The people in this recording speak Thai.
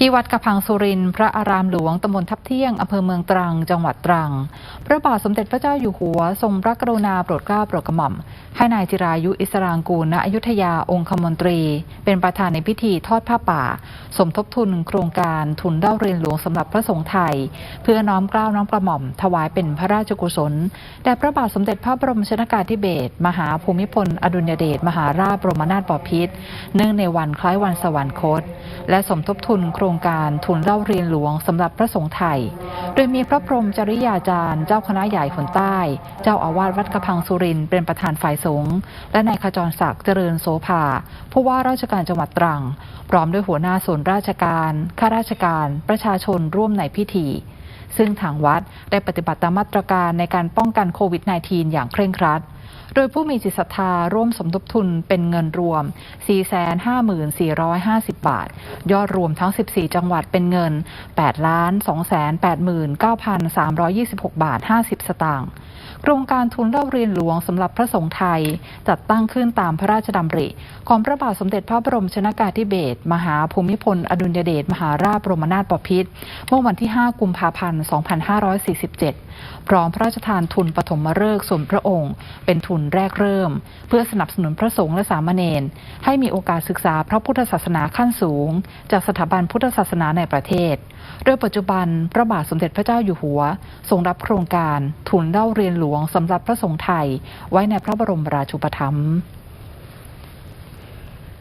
ที่วัดกระพังสุรินพระอารามหลวงตำบลทับเที่ยงอำเภอเมืองตรัง จังหวัดตรัง พระบาทสมเด็จพระเจ้าอยู่หัว ทรงพระกรุณาโปรดเกล้าโปรดกระหม่อม ให้นายจิรายุอิสรางกูลณอยุธยาองคมนตรี เป็นประธานในพิธีทอดผ้าป่า สมทบทุนโครงการทุนเล่าเรียนหลวงสำหรับพระสงฆ์ไทย เพื่อน้อมเกล้าน้อมกระหม่อม ถวายเป็นพระราชกุศลแด่พระบาทสมเด็จพระบรมชนากาธิเบศรมหาภูมิพล อดุลยเดชมหาราชบรมนาถบพิตรเนื่องในวันคล้ายวันสวรรคต และสมทบทุนโครงงการทุนเล่าเรียนหลวงสำหรับพระสงฆ์ไทย โดยมีพระพรหมจริยาจารย์ เจ้าคณะใหญ่ขนใต้ เจ้าอาวาสวัดกระพังสุรินเป็นประธานฝ่ายสงฆ์ และนายขจรศักดิ์เจริญโสภา ผู้ว่าราชการจังหวัดตรัง พร้อมด้วยหัวหน้าส่วนราชการ ข้าราชการ ประชาชนร่วมในพิธี ซึ่งทางวัดได้ปฏิบัติตามมาตรการในการป้องกันโควิด -19 อย่างเคร่งครัด โดยผู้มีจิตศรัทธาร่วมสมทบทุนเป็นเงินรวม 454,450 บาท ยอดรวมทั้ง 14 จังหวัดเป็นเงิน 8,289,326 บาท 50 สตางค์ โครงการทุนเล่าเรียนหลวงสำหรับพระสงฆ์ไทย จัดตั้งขึ้นตามพระราชดำริ ของพระบาทสมเด็จพระบรมชนากาธิเบศรมหาภูมิพล อดุลยเดชมหาราชบรมนาถบพิตรเมื่อวันที่ 5 กุมภาพันธ์ 2547 พร้อมพระราชทานทุนปฐมฤกษ์ส่วนพระองค์ เป็นทุนแรกเริ่ม เพื่อสนับสนุนพระสงฆ์และสามเณรให้มีโอกาสศึกษาพระพุทธศาสนาขั้นสูง จากสถาบันพุทธศาสนาในประเทศ โดยปัจจุบันพระบาทสมเด็จพระเจ้าอยู่หัว ทรงรับโครงการทุนเล่าเรียนหลวหลวงสำหรับพระสงฆ์ไทย ไว้ในพระบรมราชูปถัมภ์